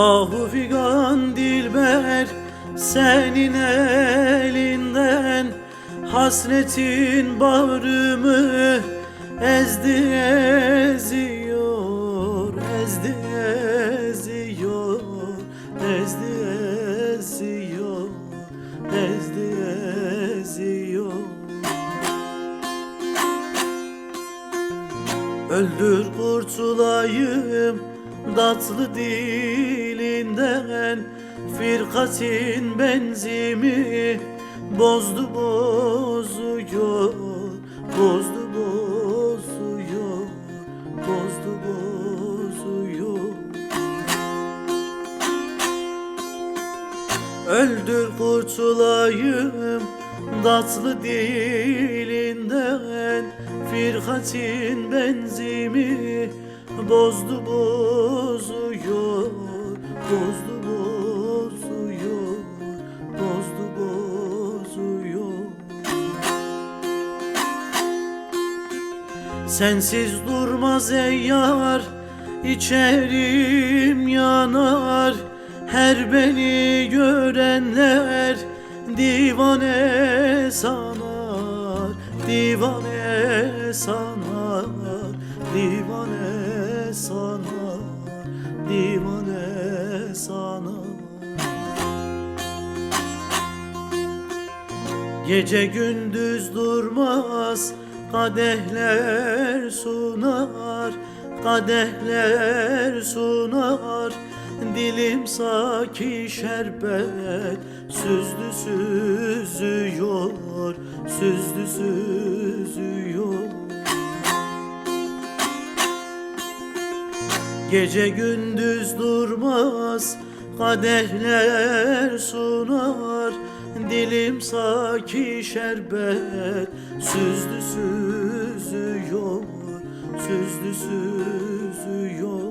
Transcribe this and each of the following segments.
Ahu figan dilber senin elinden Hasretin bağrımı ezdi eziyor Ezdi eziyor Ezdi eziyor Ezdi eziyor. Öldür kurtulayım tatlı dilinden Firkatin benzimi bozdu bozuyor Bozdu bozuyor Bozdu bozuyor. Öldür kurtulayım tatlı dilinden Firkatin benzimi bozdu bozuyor Bozdu bozuyor Bozdu bozuyor Sensiz durmaz ey yar içerim yanar. Her beni görenler divane sanar Divane sanar Divane Divane sanar Gece gündüz durmaz kadehler sunar kadehler sunar. Dilim saki şerbet süzdü süzüyor süzdü süzüyor Gece gündüz durmaz kadehler sunar. Dilim saki şerbet süzdü süzüyor Süzdü süzüyor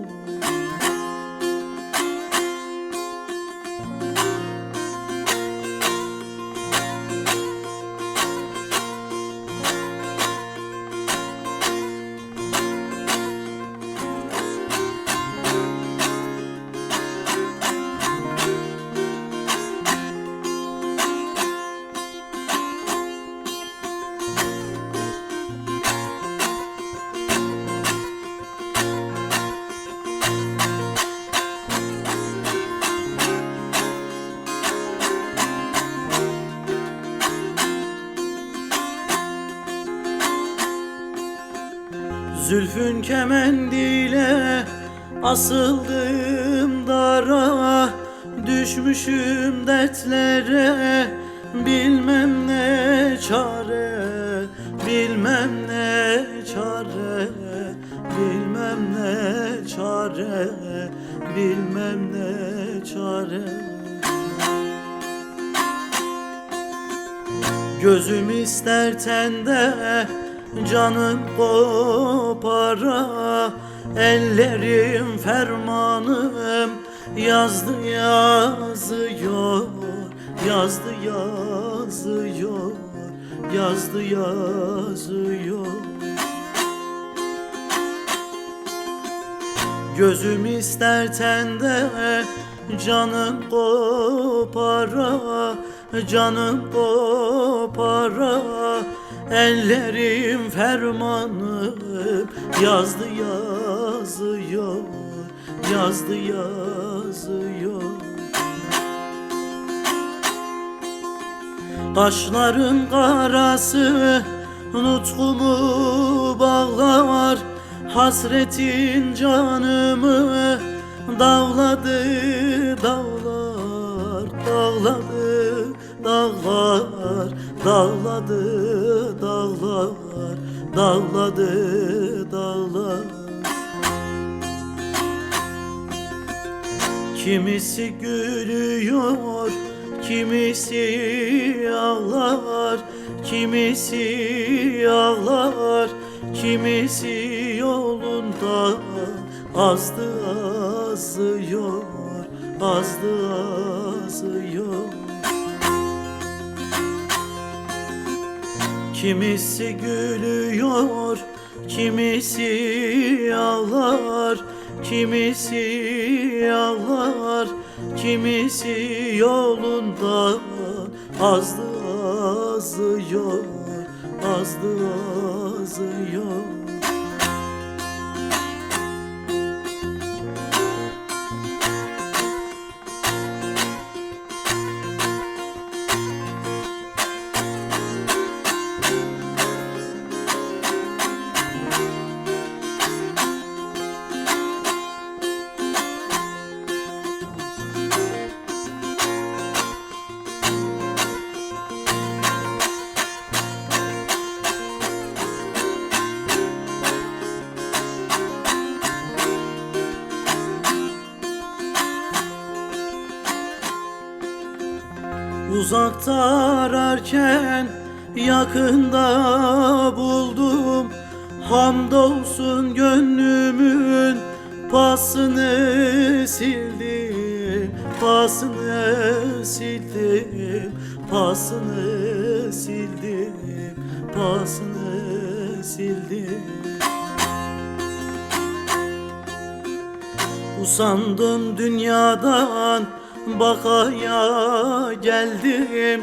Zülfün kemendiyle asıldım dara Düşmüşüm dertlere. Bilmem ne çare Bilmem ne çare Bilmem ne çare Bilmem ne çare. Gözüm ister tende canım kopara Ellerim fermanım yazdı yazıyor Yazdı yazıyor Yazdı yazıyor. Gözüm ister tende canım kopara Canım kopara Ellerim fermanım yazdı yazıyor Yazdı yazıyor. Kaşların karası nutkumu bağlar. Hasretin canımı dağladı dağlar Dağladı dağlar Dağladı dağlar Dağladı dağlar Kimisi gülüyor, kimisi ağlar, kimisi ağlar, kimisi yolunda azdı azıyor, azdı azıyor. Kimisi gülüyor, kimisi ağlar, kimisi ağlar Kimisi yolunda azdı azıyor Azdı azıyor Uzakta ararken yakında buldum. Hamdolsun gönlümün pasını sildim Pasını sildim, pasını sildim Pasını sildim Usandım dünyadan bakaya geldim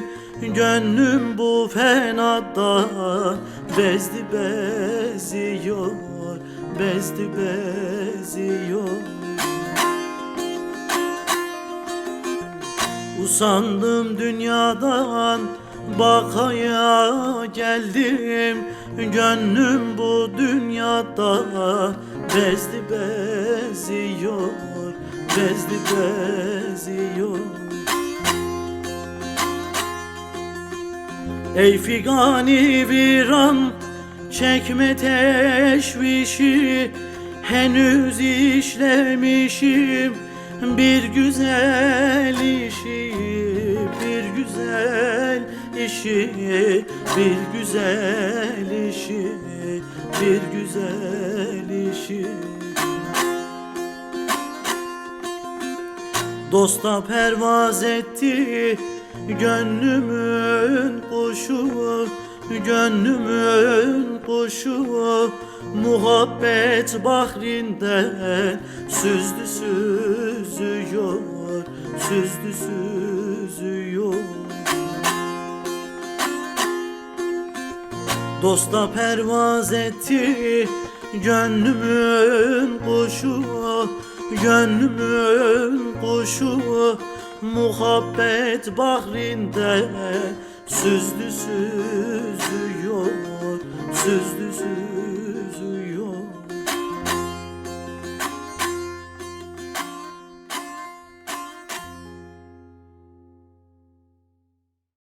Gönlüm bu fenadan bezdi beziyor Bezdi beziyor Usandım dünyadan bakaya geldim Gönlüm bu dünyada. Bezdi beziyor Bezdi beziyor. Ey figani viran çekme teşvişi Henüz işlemişim bir güzel işi Bir güzel işi Bir güzel işi Bir güzel işi Dosta pervaz etti gönlümün kuşu Gönlümün kuşu Muhabbet bahrinden Süzdü süzüyor Süzdü süzüyor. Dosta pervaz etti gönlümün kuşu Gönlümün kuşu muhabbet bahrinde. Süzdü süzüyor, süzdü süzüyor